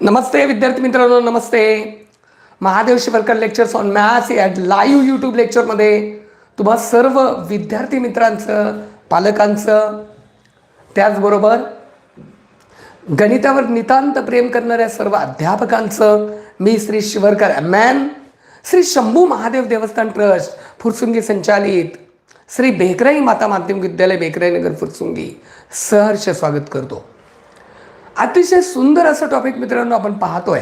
नमस्ते विद्यार्थी मित्रांनो नमस्ते. Mahadev Shivarkar lectures on maths या लाईव्ह यूट्यूब लेक्चरमध्ये तुम्हा सर्व विद्यार्थी मित्रांचं पालकांचं त्याचबरोबर गणितावर नितांत प्रेम करणाऱ्या सर्व अध्यापकांचं मी श्री शिवरकर मॅन श्री शंभू महादेव देवस्थान ट्रस्ट फुरसुंगी संचालित श्री बेकराई माता माध्यमिक विद्यालय बेकराई नगर फुरसुंगी सहर्ष स्वागत करतो. अतिशय सुंदर असं टॉपिक मित्रांनो आपण पाहतोय.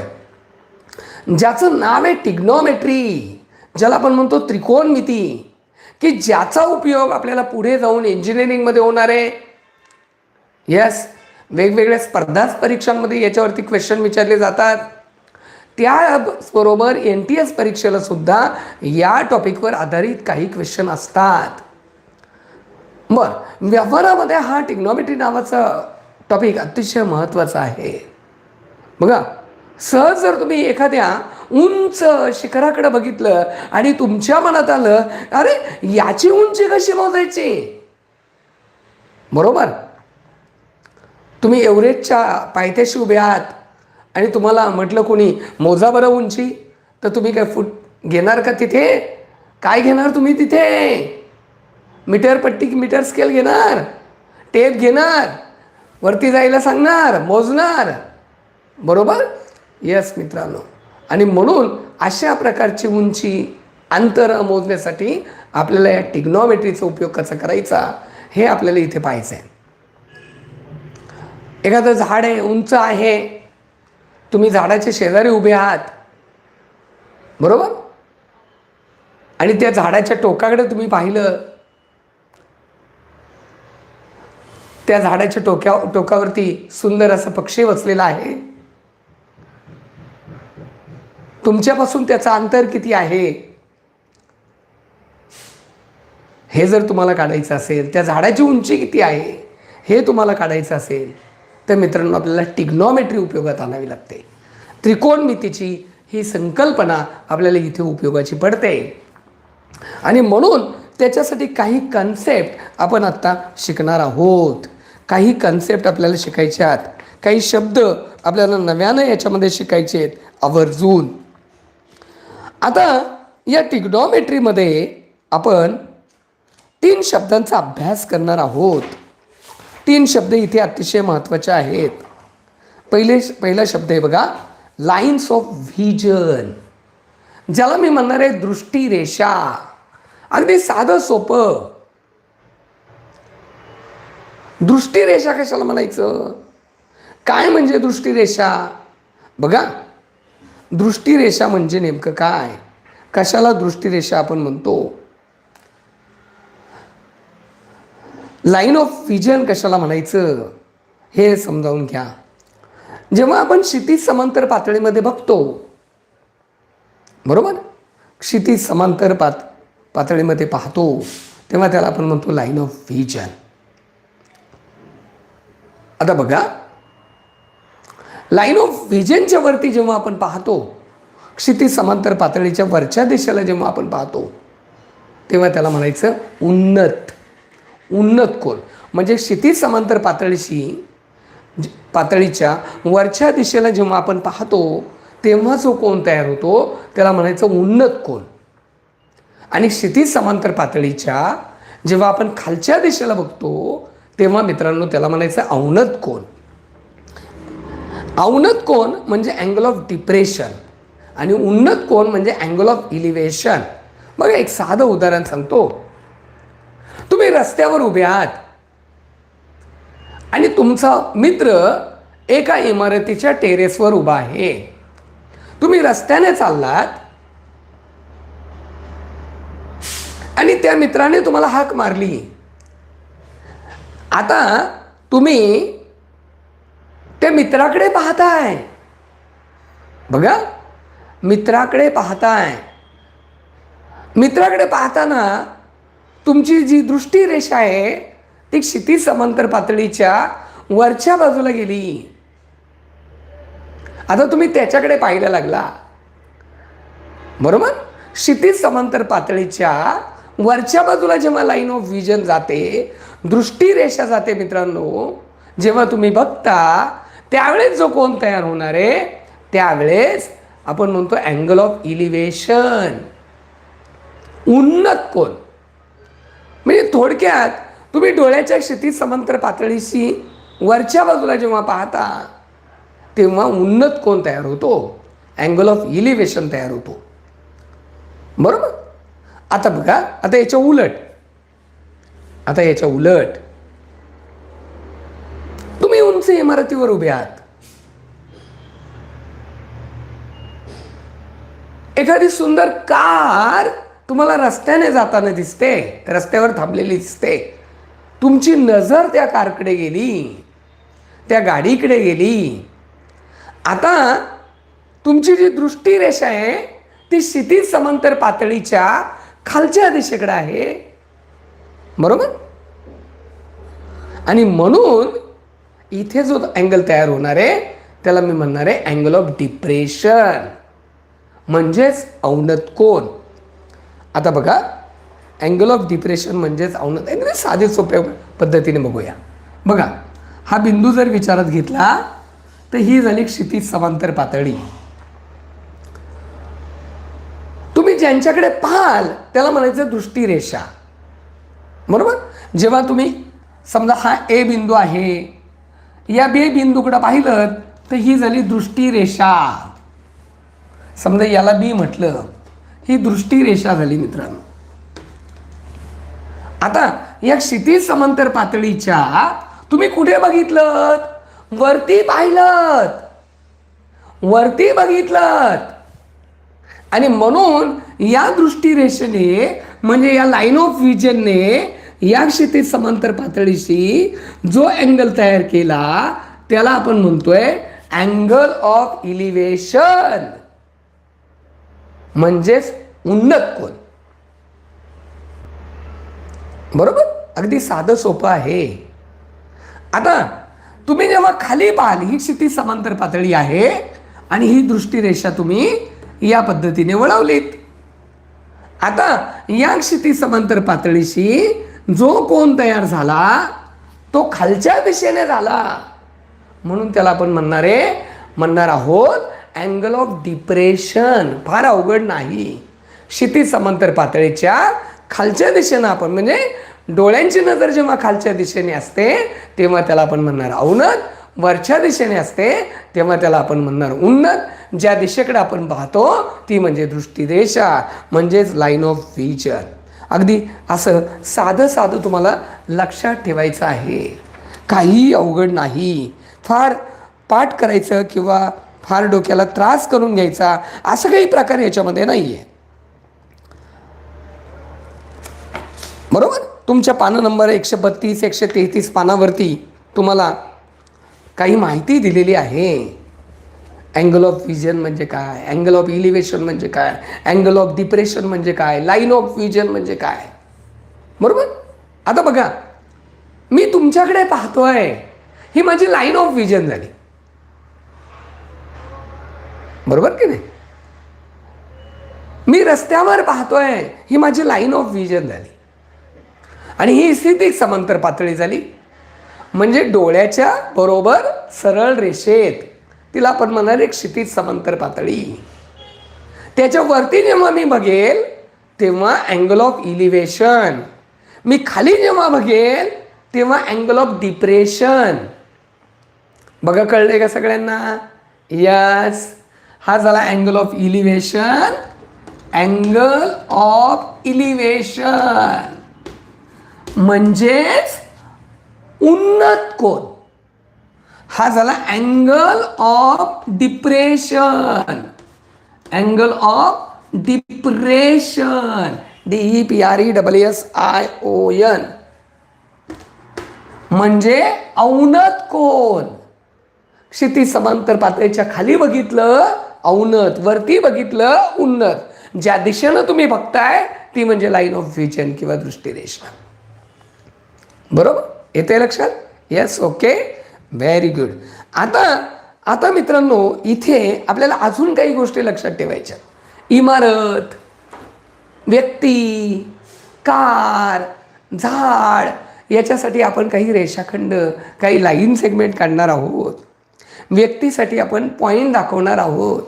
ज्याचं नाव आहे टिग्नोमेट्री ज्याला आपण म्हणतो त्रिकोणमिती की ज्याचा उपयोग आपल्याला पुढे जाऊन इंजिनिअरिंगमध्ये होणार आहे. यस वेगवेगळ्या स्पर्धा परीक्षांमध्ये याच्यावरती क्वेश्चन विचारले जातात. त्याबरोबर एन टी एस परीक्षेला सुद्धा या टॉपिकवर आधारित काही क्वेश्चन असतात. बरं व्यवहारामध्ये हा टिग्नॉमेट्री नावाचा टॉपिक अतिशय महत्त्वाचा आहे. बघा सहज जर तुम्ही एखाद्या उंच शिखराकडे बघितलं आणि तुमच्या मनात आलं अरे याची उंची कशी मोजायची? बरोबर? तुम्ही एव्हरेजच्या पायथ्याशी उभे आहात आणि तुम्हाला म्हटलं कोणी मोजा बरं उंची. तर तुम्ही काय फूट घेणार का तिथे? काय घेणार तुम्ही तिथे? मीटर पट्टी मीटर स्केल घेणार टेप घेणार वरती जायला सांगणार मोजणार. बरोबर? येस मित्रांनो. आणि म्हणून अशा प्रकारची उंची अंतर मोजण्यासाठी आपल्याला या टिग्नॉमेट्रीचा उपयोग कसा करायचा हे आपल्याला इथे पाहायचं आहे एखादं झाड आहे उंच आहे तुम्ही झाडाच्या शेजारी उभे आहात. बरोबर? आणि त्या झाडाच्या टोकाकडे तुम्ही पाहिलं त्या झाडाच्या टोक्या टोकावरती सुंदर असं पक्षी बसलेला आहे. तुमच्यापासून त्याचं अंतर किती आहे? हे जर तुम्हाला काढायचं असेल त्या झाडाची उंची किती आहे? हे तुम्हाला काढायचं असेल तर मित्रांनो आपल्याला टिग्नॉमेट्री उपयोगात आणावी लागते. त्रिकोणमितीची ही संकल्पना आपल्याला इथे उपयोगाची पडते. आणि म्हणून त्याच्यासाठी काही कन्सेप्ट आपण आत्ता शिकणार आहोत. काही कन्सेप्ट आपल्याला शिकायचे आहेत. काही शब्द आपल्याला नव्यानं याच्यामध्ये शिकायचे आहेत. आवर्जून. आता या टिग्नॉमेट्रीमध्ये आपण तीन शब्दांचा अभ्यास करणार आहोत. तीन शब्द इथे अतिशय महत्त्वाचे आहेत. पहिले पहिला शब्द आहे बघा लाईन्स ऑफ व्हिजन ज्याला मी म्हणणार आहे दृष्टीरेषा. अगदी साधं सोपं. दृष्टीरेषा कशाला म्हणायचं? काय म्हणजे दृष्टीरेषा? बघा दृष्टीरेषा म्हणजे नेमकं काय? कशाला दृष्टीरेषा आपण म्हणतो? लाईन ऑफ विजन कशाला म्हणायचं? हे समजावून घ्या. जेव्हा आपण क्षितिज समांतर पातळीमध्ये बघतो बरोबर? क्षितिज समांतर पात पातळीमध्ये पाहतो तेव्हा त्याला आपण म्हणतो लाईन ऑफ व्हिजन आता बघा. लाईन ऑफ व्हिजनच्या वरती जेव्हा आपण पाहतो क्षितिज समांतर पातळीच्या वरच्या दिशेला जेव्हा आपण पाहतो तेव्हा त्याला म्हणायचं उन्नत. उन्नत कोण म्हणजे क्षितिज समांतर पातळीशी पातळीच्या वरच्या दिशेला जेव्हा आपण पाहतो तेव्हा जो कोण तयार होतो त्याला म्हणायचं उन्नत कोण आणि क्षितिज समांतर पातळीच्या जेव्हा आपण खालच्या दिशेला बघतो तेव्हा मित्रांनो त्याला म्हणायचं औनत कोण. औनत कोण म्हणजे अँगल ऑफ डिप्रेशन. आणि उन्नत कोण म्हणजे अँगल ऑफ इलिव्हेशन. बघा एक साधं उदाहरण सांगतो. तुम्ही रस्त्यावर उभे आहात. आणि तुमचा मित्र एका इमारतीच्या टेरेसवर उभा आहे. तुम्ही रस्त्याने चाललात. आणि त्या मित्राने तुम्हाला हाक मारली. आता तुम्ही त्या मित्राकडे पाहताय. बघा मित्राकडे पाहताय. मित्राकडे पाहताना तुमची जी दृष्टीरेषा आहे ती क्षितिज समांतर पातळीच्या वरच्या बाजूला गेली. आता तुम्ही त्याच्याकडे पाहायला लागला. बरोबर? क्षितिज समांतर पातळीच्या वरच्या बाजूला जेव्हा लाईन ऑफ व्हिजन जाते दृष्टीरेषा जाते मित्रांनो जेव्हा तुम्ही बघता त्यावेळेस जो कोण तयार होणार आहे त्यावेळेस आपण म्हणतो अँगल ऑफ इलिव्हेशन उन्नत कोण म्हणजे थोडक्यात तुम्ही डोळ्याच्या क्षितिज समांतर पातळीशी वरच्या बाजूला जेव्हा पाहता तेव्हा उन्नत कोण तयार होतो. अँगल ऑफ इलिव्हेशन तयार होतो. बरोबर? आता बघा आता याच्या उलट. आता याच्या उलट. तुम्ही उंच इमारतीवर उभे आहात. एखादी सुंदर कार तुम्हाला रस्त्याने जाताना दिसते रस्त्यावर थांबलेली दिसते. तुमची नजर त्या कारकडे गेली त्या गाडीकडे गेली. आता तुमची जी दृष्टीरेषा आहे ती क्षितिज समांतर पातळीच्या खालच्या दिशेकडे आहे. बरोबर? आणि म्हणून इथे जो अँगल तयार होणार आहे त्याला मी म्हणणार आहे अँगल ऑफ डिप्रेशन म्हणजेच औनत कोण आता बघा अँगल ऑफ डिप्रेशन म्हणजेच औनत अँगल साधे सोप्या पद्धतीने बघूया. बघा हा बिंदू जर विचारात घेतला तर ही झाली क्षितिज समांतर पातळी तुम्ही ज्यांच्याकडे पाहाल त्याला म्हणायचं दृष्टीरेषा. बरोबर? जेव्हा तुम्ही समजा हा ए बिंदू आहे या बे बिंदूकडं पाहिलं तर ही झाली दृष्टीरेषा. समजा याला बी म्हटलं ही दृष्टीरेषा झाली मित्रांनो. आता या क्षितिज समांतर पातळीच्या तुम्ही कुठे बघितलं वरती पाहिलं वरती बघितलं आणि म्हणून या दृष्टीरेषेने म्हणजे या लाईन ऑफ विजनने या क्षितिज समांतर पातळीशी जो अँगल तयार केला त्याला आपण म्हणतोय अँगल ऑफ इलिव्हेशन म्हणजेच उन्नत कोण बरोबर? अगदी साधं सोपं आहे. आता तुम्ही जेव्हा खाली पाहाल ही क्षितिज समांतर पातळी आहे आणि ही दृष्टीरेषा तुम्ही या पद्धतीने वळवलीत. आता या क्षिती समांतर पातळीशी जो कोण तयार झाला तो खालच्या दिशेने झाला. म्हणून त्याला आपण म्हणणार आहे म्हणणार आहोत अँगल ऑफ डिप्रेशन फार अवघड नाही. क्षितिज समांतर पातळीच्या खालच्या दिशेनं आपण म्हणजे डोळ्यांची नजर जेव्हा खालच्या दिशेने असते तेव्हा त्याला आपण म्हणणार अवनत वरच्या दिशेने असते तेव्हा त्याला आपण म्हणणार उन्नत. ज्या दिशेकडे आपण पाहतो ती म्हणजे दृष्टीरेषा म्हणजेच लाईन ऑफ व्हिजन अगदी असं साधं साधं तुम्हाला लक्षात ठेवायचं आहे. काही अवघड नाही. फार पाठ करायचं किंवा फार डोक्याला त्रास करून घ्यायचा असं काही प्रकार याच्यामध्ये नाही आहे बरोबर? तुमच्या पानं नंबर एकशे बत्तीस एकशे तेहतीस पानावरती तुम्हाला काही माहिती दिलेली आहे. अँगल ऑफ व्हिजन म्हणजे काय? अँगल ऑफ इलिव्हेशन म्हणजे काय? अँगल ऑफ डिप्रेशन म्हणजे काय? लाईन ऑफ व्हिजन म्हणजे काय? बरोबर? आता बघा मी तुमच्याकडे पाहतोय. ही माझी लाईन ऑफ व्हिजन झाली. बरोबर की नाही? मी रस्त्यावर पाहतोय. ही माझी लाईन ऑफ व्हिजन झाली. आणि ही स्थिती समांतर पातळी झाली. म्हणजे डोळ्याच्या बरोबर सरळ रेषेत तिला आपण म्हणणार एक क्षितिज समांतर पातळी. त्याच्या वरती जेव्हा मी बघेल तेव्हा अँगल ऑफ इलिव्हेशन मी खाली जेव्हा बघेल तेव्हा अँगल ऑफ डिप्रेशन बघा कळले का सगळ्यांना? यस हा झाला angle of elevation angle of elevation म्हणजेच उन्नत कोण? हा झाला angle of depression angle of depression D P R E double S I O N म्हणजे औनत कोण? क्षिती समांतर पातळीच्या खाली बघितलं औनत वरती बघितलं उन्नत. ज्या दिशेनं तुम्ही बघताय ती म्हणजे लाईन ऑफ व्हिजन किंवा दृष्टिरेषा. बरोबर? येते लक्षात? येस ओके व्हेरी गुड आता आता मित्रांनो इथे आपल्याला अजून काही गोष्टी लक्षात ठेवायच्या. इमारत व्यक्ती कार झाड याच्यासाठी आपण काही रेषाखंड काही लाईन सेगमेंट काढणार आहोत. व्यक्तीसाठी आपण पॉईंट दाखवणार आहोत.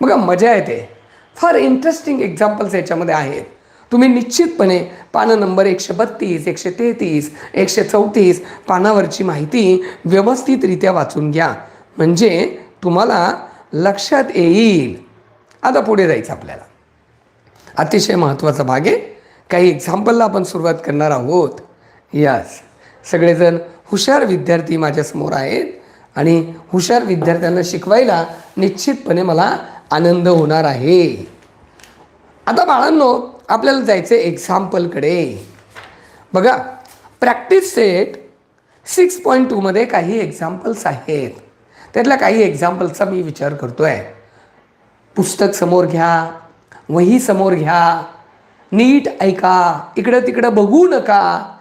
बघा मजा येते. फार इंटरेस्टिंग एक्झाम्पल्स याच्यामध्ये आहेत. तुम्ही निश्चितपणे पानं नंबर एकशे बत्तीस एकशे तेहतीस एकशे चौतीस पानावरची माहिती व्यवस्थितरित्या वाचून घ्या. म्हणजे तुम्हाला लक्षात येईल. आता पुढे जायचं आपल्याला. अतिशय महत्त्वाचा भाग आहे. काही एक्झाम्पलला आपण सुरुवात करणार आहोत. यस सगळेजण हुशार विद्यार्थी माझ्यासमोर आहेत आणि हुशार विद्यार्थ्यांना शिकवायला निश्चितपणे मला आनंद होणार आहे. आता बाळांनो आपल्याला जायचं आहे एक्झाम्पलकडे बघा प्रॅक्टिस सेट सिक्स पॉईंट टूमध्ये काही एक्झाम्पल्स आहेत. त्यातल्या काही एक्झाम्पल्सचा मी विचार करतो आहे पुस्तक समोर घ्या वही समोर घ्या नीट ऐका इकडं तिकडं बघू नका.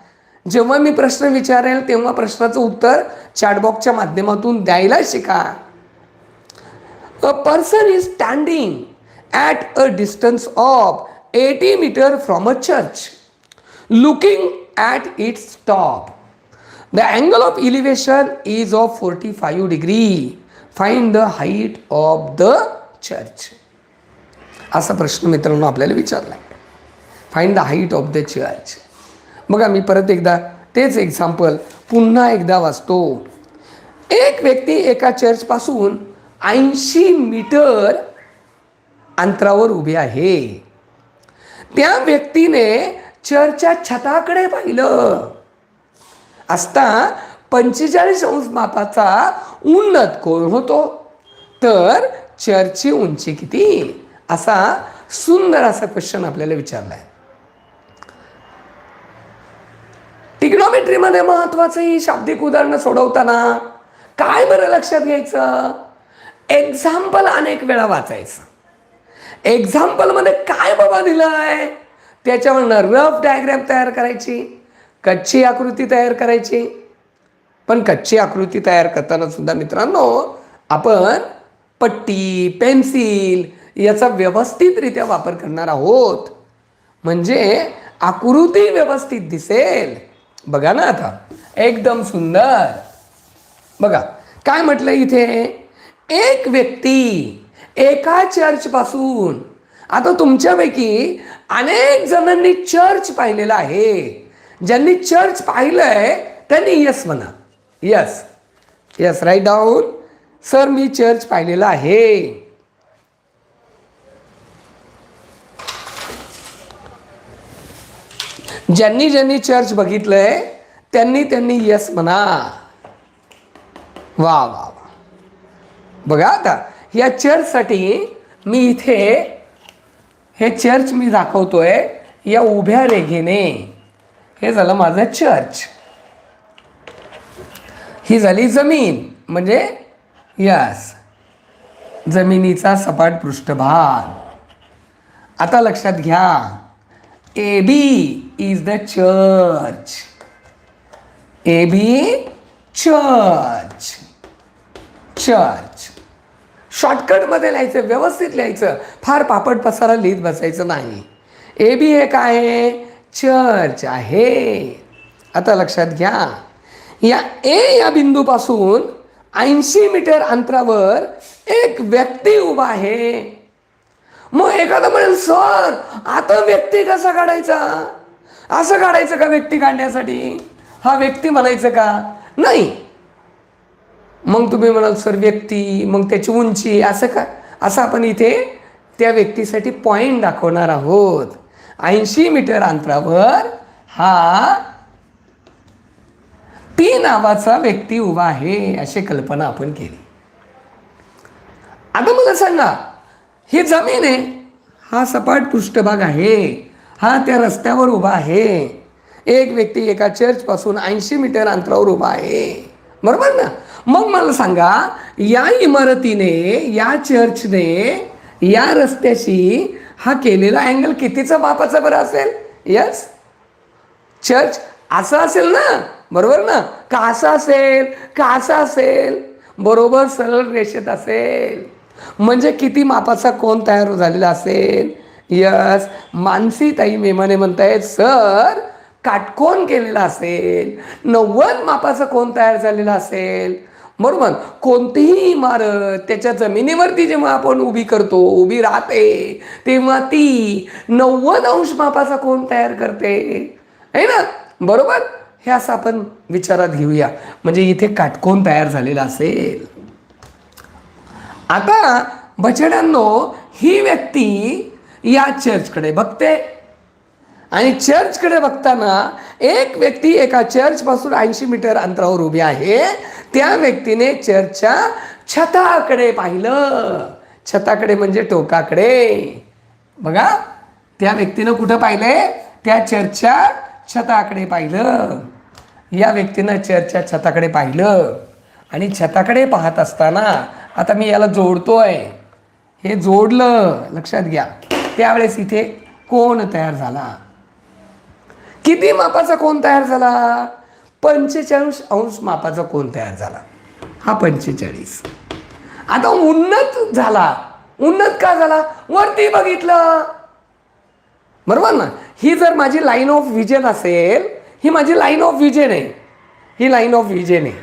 जेव्हा मी प्रश्न विचारेल तेव्हा प्रश्नाचं उत्तर चॅटबॉक्सच्या माध्यमातून द्यायला शिका. A person is standing at a distance of 80 meter from a church, looking at its top. The angle of elevation is of 45 degree. Find the height of the church. असा प्रश्न मित्रांनो आपल्याला विचारला find the height of the church बघा मी परत एकदा तेच एक्झाम्पल पुन्हा एकदा वाचतो एक व्यक्ती एका चर्चपासून ऐंशी मीटर अंतरावर उभी आहे त्या व्यक्तीने चर्चच्या छताकडे पाहिलं. असता पंचेचाळीस अंश मापाचा उन्नत कोण होतो. तर चर्चची उंची किती? असा सुंदर असा क्वेश्चन आपल्याला विचारलाय. आहे टिग्नॉमेट्रीमध्ये महत्वाचं ही शाब्दिक उदाहरणं सोडवताना काय बरं लक्षात घ्यायचं? एक्झाम्पल अनेक वेळा वाचायचं. एक्झाम्पलमध्ये काय बाबा दिलं आहे त्याच्यावरनं रफ डायग्रॅम तयार करायची कच्ची आकृती तयार करायची. पण कच्ची आकृती तयार करताना सुद्धा मित्रांनो आपण पट्टी पेन्सिल याचा व्यवस्थितरित्या वापर करणार आहोत. म्हणजे आकृती व्यवस्थित दिसेल. बघा ना आता. एकदम सुंदर. बघा काय म्हटलं इथे? एक व्यक्ती एका चर्चपासून आता तुमच्यापैकी अनेक जणांनी चर्च पाहिलेलं आहे. ज्यांनी चर्च पाहिलंय त्यांनी यस म्हणा. Yes yes write down sir मी चर्च पाहिलेलं आहे. ज्यांनी ज्यांनी चर्च बघितलंय त्यांनी त्यांनी यस म्हणा. वा वा वा. बघा आता. या चर्चसाठी मी इथे हे चर्च मी दाखवतोय या उभ्या रेघेने. हे झालं माझं चर्च. ही झाली जमीन म्हणजे यस जमिनीचा सपाट पृष्ठभाग. आता लक्षात घ्या A B is the church A B church church शॉर्टकटमध्ये लिहायचं व्यवस्थित लिहायचं. फार पापड पसारा लिहित बसायचं नाही. ए बी हे काय आहे? चर्च आहे. आता लक्षात घ्या. या ए या बिंदूपासून ऐंशी मीटर अंतरावर एक व्यक्ती उभा आहे. मग एखादा म्हणेल सर आता व्यक्ती कसा काढायचा? असं काढायचं का व्यक्ती काढण्यासाठी? हा व्यक्ती म्हणायचं का? नाही. मग तुम्ही म्हणाल सर व्यक्ती मग त्याची उंची असं का? असं आपण इथे त्या व्यक्तीसाठी पॉईंट दाखवणार आहोत. ऐंशी मीटर अंतरावर हा पी नावाचा व्यक्ती उभा आहे अशी कल्पना आपण केली. आता मला सांगा ही जमीन आहे हा सपाट पृष्ठभाग आहे हा त्या रस्त्यावर उभा आहे. एक व्यक्ती एका चर्चपासून ऐंशी मीटर अंतरावर उभा आहे. बरोबर ना? मग मला सांगा या इमारतीने या चर्चने या रस्त्याशी हा केलेला अँगल कितीचा मापाचा बरं असेल? यस चर्च असं असेल ना? बरोबर ना? का असं असेल? का असं असेल? बरोबर सरळ रेषेत असेल. म्हणजे किती मापाचा कोण तयार झालेला असेल? यस मानसी ताई मेमाने म्हणतायत सर काटकोन केलेला असेल नव्वद मापाचा कोण तयार झालेला असेल बरोबर? कोणतीही इमारत त्याच्या जमिनीवरती जेव्हा आपण उभी करतो उभी राहते तेव्हा ती नव्वद अंश मापाचा कोण तयार करते? आहे ना? बरोबर? हे असं आपण विचारात घेऊया. म्हणजे इथे काटकोन तयार झालेला असेल. आता बछड्यांनो ही व्यक्ती या चर्चकडे बघते. आणि चर्चकडे बघताना एक व्यक्ती एका चर्चपासून ऐंशी मीटर अंतरावर उभी आहे. त्या व्यक्तीने चर्चच्या छताकडे पाहिलं. छताकडे म्हणजे टोकाकडे. बघा त्या व्यक्तीनं कुठं पाहिले? त्या चर्चच्या छताकडे पाहिलं. या व्यक्तीनं चर्चच्या छताकडे पाहिलं. आणि छताकडे पाहत असताना आता मी याला जोडतोय. हे जोडलं लक्षात घ्या. त्यावेळेस इथे कोण तयार झाला? किती मापाचा कोण तयार झाला? पंचेचाळीस अंश मापाचा कोण तयार झाला? हा पंचेचाळीस. आता उन्नत झाला. उन्नत का झाला? वरती बघितलं. बरोबर ना? ही जर माझी लाईन ऑफ विजन असेल ही माझी लाईन ऑफ विजन आहे. ही लाईन ऑफ विजन आहे.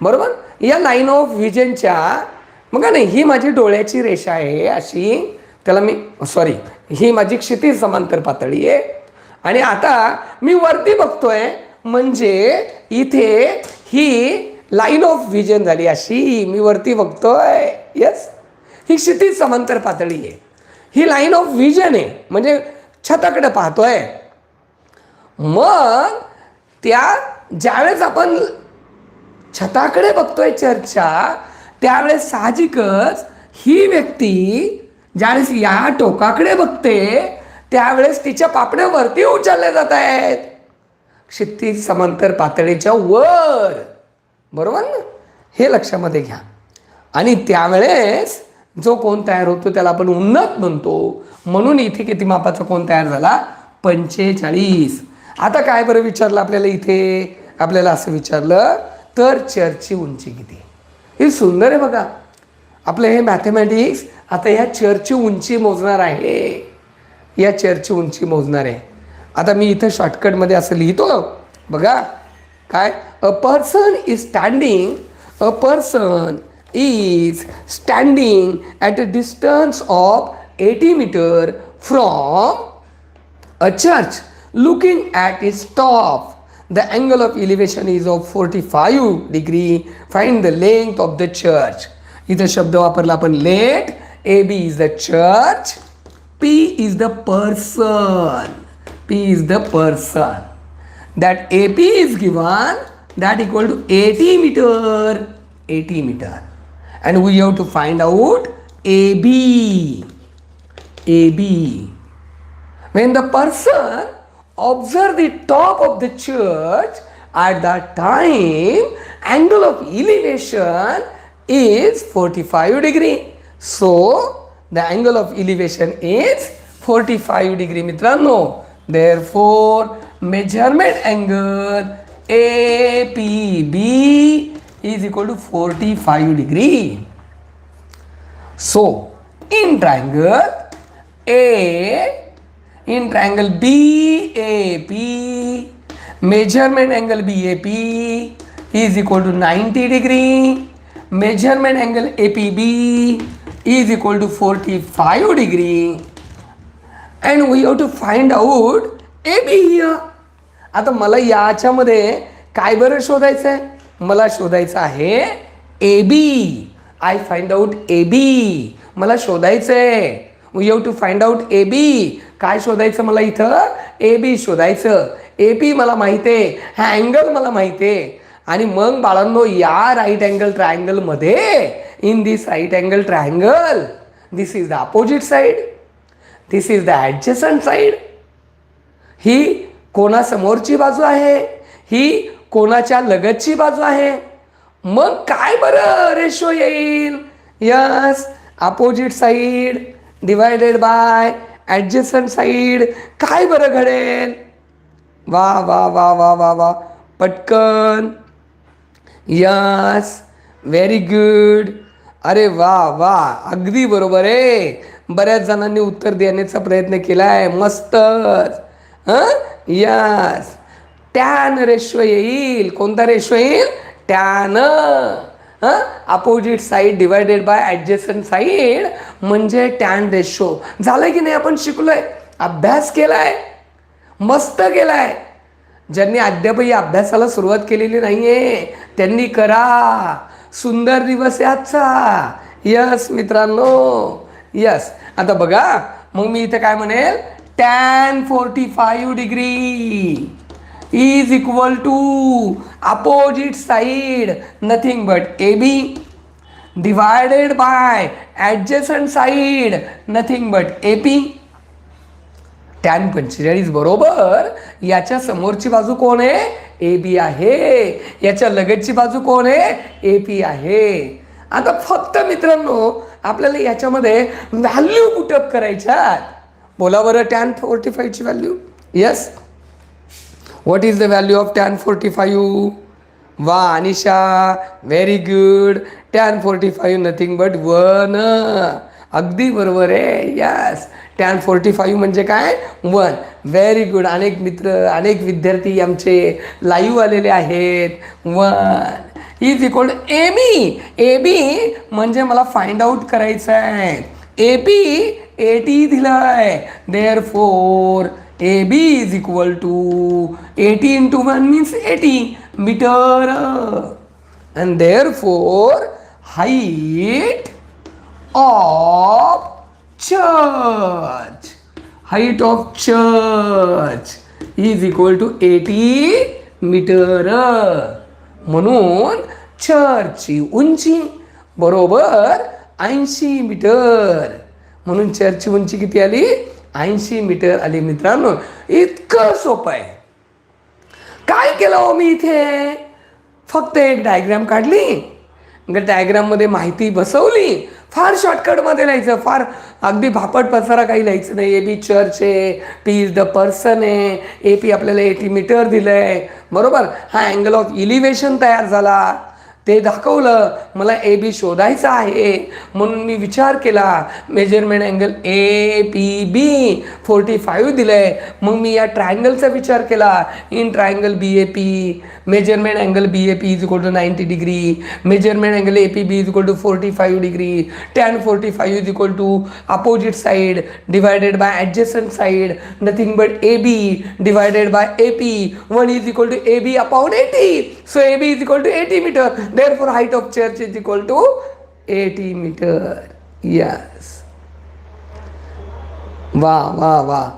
बरोबर? या लाईन ऑफ विजनच्या मग नाही ही माझी डोळ्याची रेषा आहे अशी त्याला मी सॉरी ही माझी क्षितिज समांतर पातळी आहे. आणि आता मी वरती बघतोय म्हणजे इथे ही लाईन ऑफ विजन झाली अशी. मी वरती बघतोय. यस ही क्षितिज समांतर पातळी आहे. ही लाईन ऑफ विजन आहे. म्हणजे छताकडे पाहतोय. मग त्या ज्यावेळेस आपण छताकडे बघतोय चर्चा त्यावेळेस साहजिकच ही व्यक्ती ज्यावेळेस या टोकाकडे बघते त्यावेळेस तिच्या पापण्या वरती उचलल्या जात आहेत. क्षितिज समांतर पातळीच्या वर. बरोबर ना? हे लक्षामध्ये घ्या. आणि त्यावेळेस जो कोण तयार होतो त्याला आपण उन्नत म्हणतो. म्हणून इथे किती मापाचा कोण तयार झाला? पंचेचाळीस. आता काय बरं विचारलं आपल्याला इथे? आपल्याला असं विचारलं तर चर्चची उंची किती? ही सुंदर आहे बघा. आपलं हे मॅथमॅटिक्स आता ह्या चर्चची उंची मोजणार आहे. या चर्चची उंची मोजणार. आहे आता मी इथं शॉर्टकटमध्ये असं लिहितो बघा. काय? A person is standing a person is standing at a distance of eighty metre from a church looking at its top the angle of elevation is of forty five degree find the length of the church इथं शब्द वापरला आपण let A B is the church P is the person. P is the person. That AP is given that equal to 80 meter. 80 meter. And we have to find out AB. AB. When the person observe the top of the church at that time angle of elevation is 45 degree. So the angle of elevation is 45 degree मित्रांनो therefore measurement angle APB is equal to 45 degree so in triangle A in triangle BAP, measurement angle BAP is equal to 90 degree, measurement angle APB is equal to 45 degree, and we have to find out AB here. आता मला याच्यामध्ये काय बरं शोधायचं आहे मला शोधायचं आहे A B I find out A B मला शोधायचं आहे we have to find out A B काय शोधायचं मला इथं? ए बी शोधायचं. ए बी मला माहिती आहे. हा अँगल मला माहिती आहे. आणि मग बाळांनो या right angle ट्रायंगलमध्ये in this right angle triangle this is the opposite side this is the adjacent side ही कोणासमोरची बाजू आहे? ही कोणाच्या लगतची बाजू आहे? मग काय बरं रेशो येईल? Yes opposite side divided by adjacent side काय बरं घडेल? वा वा वा वा वा वा. पटकन. यस व्हेरी गुड अरे वा वा. अगदी बरोबर आहे. बऱ्याच जणांनी उत्तर देण्याचा प्रयत्न केलाय. मस्तच हं? यस टॅन रेशो येईल. कोणता रेशो येईल? Tan. Opposite side divided by adjacent side म्हणजे टॅन रेशो झालं की नाही आपण शिकलोय? अभ्यास केलाय. मस्त केलाय. ज्यांनी अद्यापही अभ्यासाला सुरुवात केलेली नाहीये त्यांनी करा. सुंदर दिवस आहे आजचा. यस मित्रांनो. यस आता बघा मग मी इथे काय म्हणेल? Tan forty five degree is equal to opposite side nothing but A B divided by adjacent side nothing but A P tan पंचेचाळीस बरोबर. याच्या समोरची बाजू कोण आहे? ए बी आहे. याच्या लगतची बाजू कोण आहे? ए पी आहे. आता फक्त मित्रांनो आपल्याला याच्यामध्ये व्हॅल्यू पुटअप करायच्यात बोला बरं tan forty फाईव्हची value yes what is the value of tan forty five वा Anisha very good tan forty five nothing but one अगदी बरोबर आहे. यस टॅन फोर्टी फाईव्ह म्हणजे काय? वन व्हेरी गुड अनेक मित्र अनेक विद्यार्थी आमचे लाईव्ह आलेले आहेत. One is equal A B A B म्हणजे मला फाइंड आउट करायचं आहे ए पी ए टी दिलं आहे therefore A B is equal to eighty into one means eighty metre and therefore height of church. Height of church is equal to 80 metre म्हणून चर्चची उंची बरोबर ऐंशी मीटर म्हणून चर्चची उंची किती आली? ऐंशी मीटर आली मित्रांनो. इतकं सोपं आहे. काय केलं हो मी इथे? फक्त एक डायग्राम काढली. डायग्राममध्ये माहिती बसवली फार शॉर्टकटमध्ये लिहायचं फार अगदी भापट पसारा काही लिहायचं नाही. ए बी चर्च आहे पी इज द पर्सन आहे ए पी आपल्याला एटी मीटर दिलं आहे बरोबर? हा अँगल ऑफ इलिव्हेशन तयार झाला. ते दाखवलं मला ए बी शोधायचं आहे. म्हणून मी विचार केला measurement angle A P B forty five दिलं आहे मग मी या ट्रायंगलचा विचार केला. In triangle B A P measurement angle B A P is equal to ninety degree measurement angle A P B is equal to forty five degree tan forty five is equal to opposite side divided by adjacent side nothing but A B divided by A P one is equal to A B upon eighty so A B is equal to eighty metre therefore height of church is equal to 80 meter. Yes. वा वा वा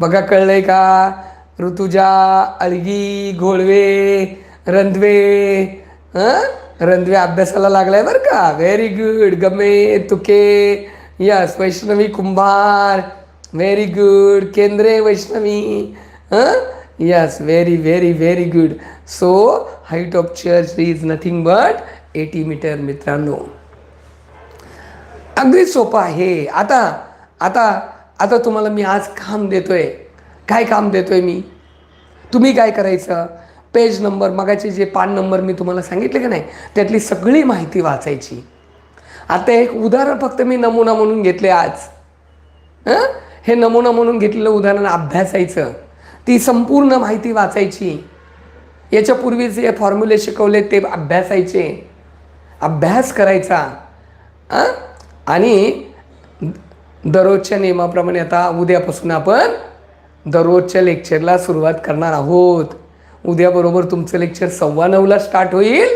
बघा कळलंय का? ऋतुजा अळगी घोळवे रंधवे हं? रंधवे अभ्यासाला लागलाय बरं का? Very good Game Tuke yes Vaishnavi Kumbhar. Very good Kendre Vaishnavi हं? Yes very very very good so height of church is nothing but eighty metre मित्रांनो. अगदी सोपं आहे. आता आता आता तुम्हाला मी आज काम देतोय. काय काम देतोय मी? तुम्ही काय करायचं? पेज नंबर मगाचे जे पान नंबर मी तुम्हाला सांगितले का नाही त्यातली सगळी माहिती वाचायची. आता एक उदाहरण फक्त मी नमुना म्हणून घेतले आज. हं? हे नमुना म्हणून घेतलेलं उदाहरण अभ्यासायचं. ती संपूर्ण माहिती वाचायची. याच्यापूर्वी जे फॉर्म्युले शिकवले ते अभ्यासायचे. अभ्यास करायचा. आणि दररोजच्या नियमाप्रमाणे आता उद्यापासून आपण दररोजच्या लेक्चरला सुरुवात करणार आहोत. उद्याबरोबर तुमचं लेक्चर सव्वा नऊला स्टार्ट होईल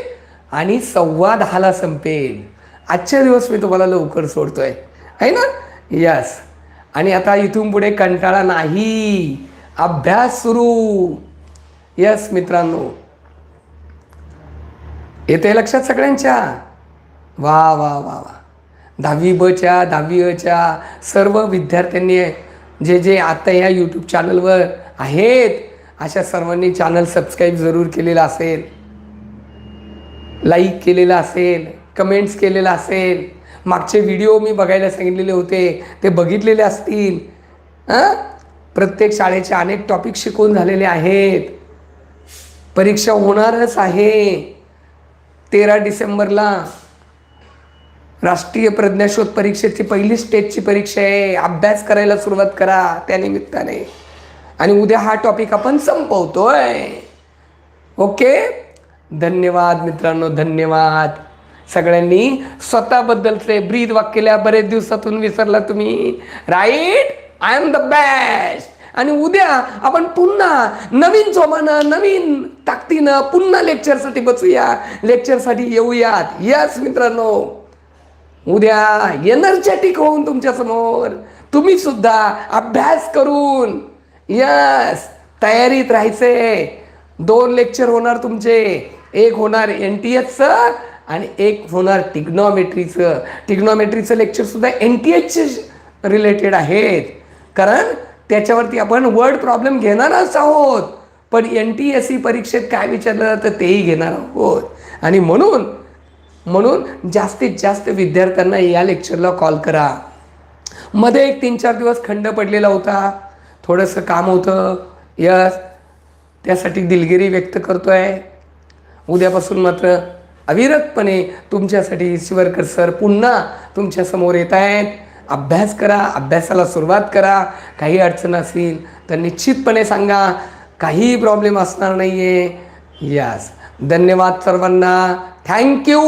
आणि सव्वा दहाला संपेल. आजच्या दिवस मी तुम्हाला लवकर सोडतोय. आहे ना? यस आणि आता इथून पुढे कंटाळा नाही. अभ्यास सुरू. यस मित्रांनो. येते लक्षात सगळ्यांच्या? वा वा वा वा. दहावी बच्या दहावी अच्या सर्व विद्यार्थ्यांनी जे जे आता या यूट्यूब चॅनलवर आहेत अशा सर्वांनी चॅनल सबस्क्राईब जरूर केलेलं असेल. लाईक केलेलं असेल कमेंट्स केलेलं असेल. मागचे व्हिडिओ मी बघायला सांगितलेले होते ते बघितलेले असतील. हां प्रत्येक शाळेचे अनेक टॉपिक शिकून झालेले आहेत. परीक्षा होणारच आहे. तेरा डिसेंबरला राष्ट्रीय प्रज्ञाशोध परीक्षेची पहिली स्टेजची परीक्षा आहे. अभ्यास करायला सुरुवात करा त्या निमित्ताने. आणि उद्या हा टॉपिक आपण संपवतोय. ओके? धन्यवाद मित्रांनो धन्यवाद. सगळ्यांनी स्वतःबद्दलचे ब्रीद वाक्यल्या बरेच दिवसातून विसरला तुम्ही. Right I am the best आणि उद्या आपण पुन्हा नवीन जोमानं नवीन ताकदीनं पुन्हा लेक्चरसाठी बसूया. लेक्चरसाठी येऊयात. यस मित्रांनो. उद्या एनर्जेटिक होऊन तुमच्यासमोर तुम्ही सुद्धा अभ्यास करून. यस तयारीत राहायचे. दोन लेक्चर होणार तुमचे. एक होणार एन टी एचचं आणि एक होणार टिग्नॉमेट्रीचं टिग्नॉमेट्रीचं लेक्चर सुद्धा एन टी एचचे रिलेटेड आहेत. कारण त्याच्यावरती आपण वर्ड प्रॉब्लेम घेणारच आहोत. पण एन टी एस सी परीक्षेत काय विचारलं तर तेही घेणार आहोत. आणि म्हणून म्हणून जास्तीत जास्त विद्यार्थ्यांना या लेक्चरला कॉल करा. मध्ये एक तीन चार दिवस खंड पडलेला होता. थोडंसं काम होतं. यस त्यासाठी दिलगिरी व्यक्त करतोय. उद्यापासून मात्र अविरतपणे तुमच्यासाठी शिवरकर सर पुन्हा तुमच्यासमोर येत आहेत. अभ्यास करा अभ्यासाला सुरुवात करा. काही अडचण असेल तर निश्चितपणे सांगा काहीही प्रॉब्लेम असणार नाही आहे यस धन्यवाद सर्वांना. थँक्यू